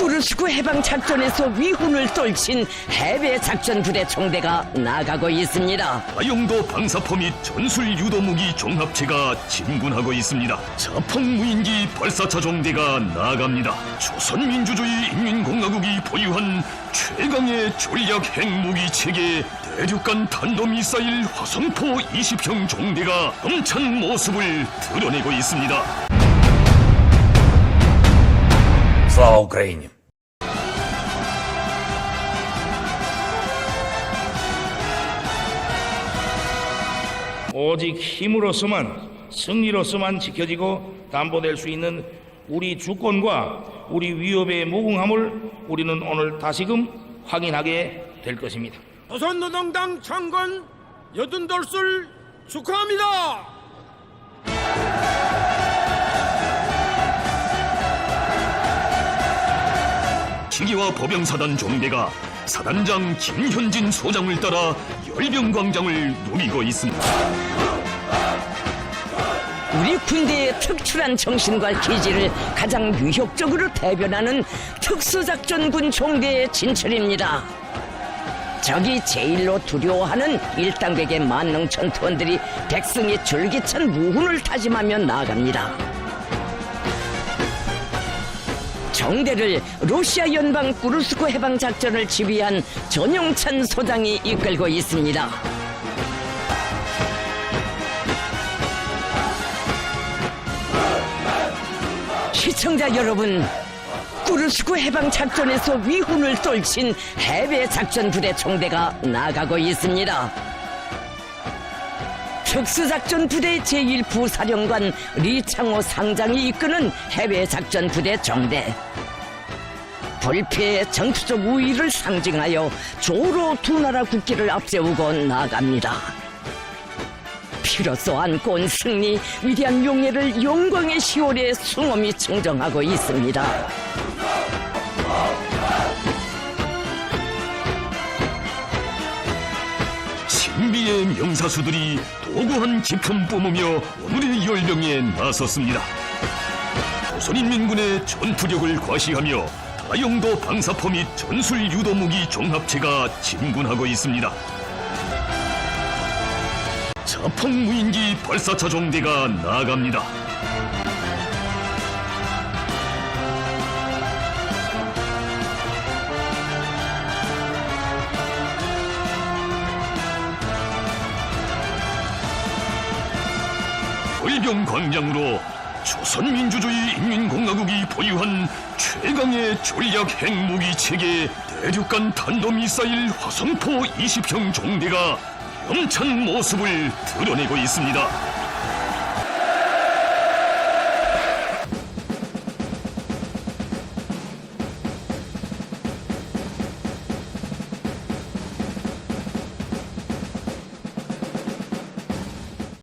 꾸르스크 해방 작전에서 위훈을 떨친 해외 작전 부대 총대가 나가고 있습니다. 아영도 방사포 및 전술 유도무기 종합체가 진군하고 있습니다. 자폭 무인기 발사차 종대가 나갑니다. 조선민주주의 인민공화국이 보유한 최강의 전략 핵무기 체계 대륙간 탄도미사일 화성포 20형 종대가 엄찬 모습을 드러내고 있습니다. Слава Україні! 오직 힘으로서만 승리로서만 지켜지고 담보될 수 있는 우리 주권과 우리 위협에 무궁함을 우리는 오늘 다시금 확인하게 될 것입니다. 조선노동당 창건 여든돌술 축하합니다. 기계와 보병사단 종대가 사단장 김현진 소장을 따라 열병광장을 누비고 있습니다. 우리 군대의 특출한 정신과 기질을 가장 유효적으로 대변하는 특수작전군 총대의 진출입니다. 적이 제일로 두려워하는 일당백의 만능 전투원들이 백승의 줄기찬 무훈을 다짐하며 나아갑니다. 정대를 러시아 연방 꾸르스크 해방 작전을 지휘한 전용찬 소장이 이끌고 있습니다. 시청자 여러분, 꾸르스크 해방 작전에서 위훈을 떨친 해외 작전 부대 총대가 나가고 있습니다. 특수작전 부대 제1부사령관 리창호 상장이 이끄는 해외 작전 부대 정대. 불패의 전투적 우위를 상징하여 조로 두 나라 국기를 앞세우고 나갑니다. 피로써 안고 온 승리, 위대한 용예를 영광의 시월에 숭엄히 청정하고 있습니다. 신비의 명사수들이 도구한 기품 뿜으며 오늘의 열병에 나섰습니다. 조선인민군의 전투력을 과시하며 다용도 방사포 및 전술 유도 무기 종합체가 진군하고 있습니다. 자폭 무인기 발사차 종대가 나갑니다. 월병 광장으로 조선민주주의 인민공화국이 보유한 최강의 전략 핵무기 체계 대륙간 탄도미사일 화성포 20형 종대가 영찬 모습을 드러내고 있습니다.